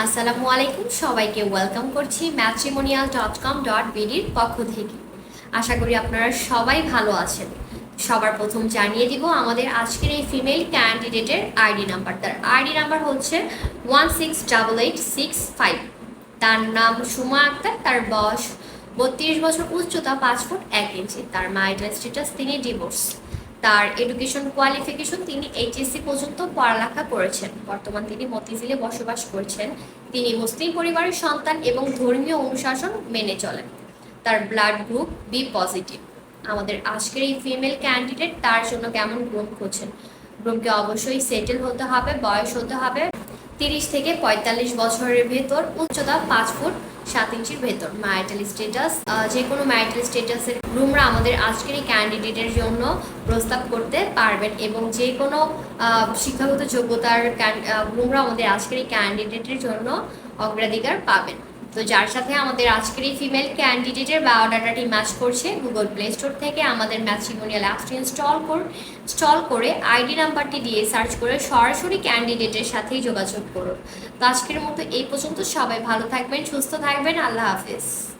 আসসালামু আলাইকুম, সবাইকে ওয়েলকাম করছি ম্যাট্রিমোনিয়াল ডট কম ডট বিডির পক্ষ থেকে। আশা করি আপনারা সবাই ভালো আছেন। সবার প্রথম জানিয়ে দিব আমাদের আজকের এই ফিমেল ক্যান্ডিডেটের আইডি নাম্বার তার আইডি নাম্বার হচ্ছে one six double eight six five তার নাম সুমা আক্তার, তার বয়স বত্রিশ বছর, উচ্চতা পাঁচ ফুট এক ইঞ্চি। তার মাইটাল স্ট্যাটাস তিনি ডিভোর্স তার এডুকেশন কোয়ালিফিকেশন তিনি এইচএসসি পর্যন্ত পড়ালেখা করেছেন। বর্তমান তিনি মতিঝিলে বসবাস করছেন। তিনি মুসলিম পরিবারের সন্তান এবং ধর্মীয় অনুশাসন মেনে চলেন। তার ব্লাড গ্রুপ বি পজিটিভ আমাদের আজকের এই ফিমেল ক্যান্ডিডেট তার জন্য কেমন গ্রুপ খুঁজছেন গ্রুপকে অবশ্যই সেটেল হতে হবে, বয়স হতে হবে। তিরিশ থেকে পঁয়তাল্লিশ বছরের ভেতর উচ্চতা পাঁচ ফুট। সাত ইঞ্চির ভেতর ম্যারিটাল স্টেটাস যে কোনো ম্যারিটাল স্টেটাসের রুমরা আমাদের আজকের এই ক্যান্ডিডেটের জন্য প্রস্তাব করতে পারবেন এবং যে কোনো শিক্ষাগত যোগ্যতার রুমরা আমাদের আজকের এই ক্যান্ডিডেটের জন্য অগ্রাধিকার পাবেন। তো যার সাথে আমাদের আজকের এই ফিমেল ক্যান্ডিডেটের বায়োডাটাটি ম্যাচ করছে গুগল প্লে স্টোর থেকে আমাদের ম্যাট্রিমোনিয়াল অ্যাপসটি ইনস্টল করুন ইনস্টল করে আইডি নাম্বারটি দিয়ে সার্চ করে সরাসরি ক্যান্ডিডেটের সাথেই যোগাযোগ করুন তো আজকের মতো এই পর্যন্ত, সবাই ভালো থাকবেন, সুস্থ থাকবেন, আল্লাহ হাফেজ।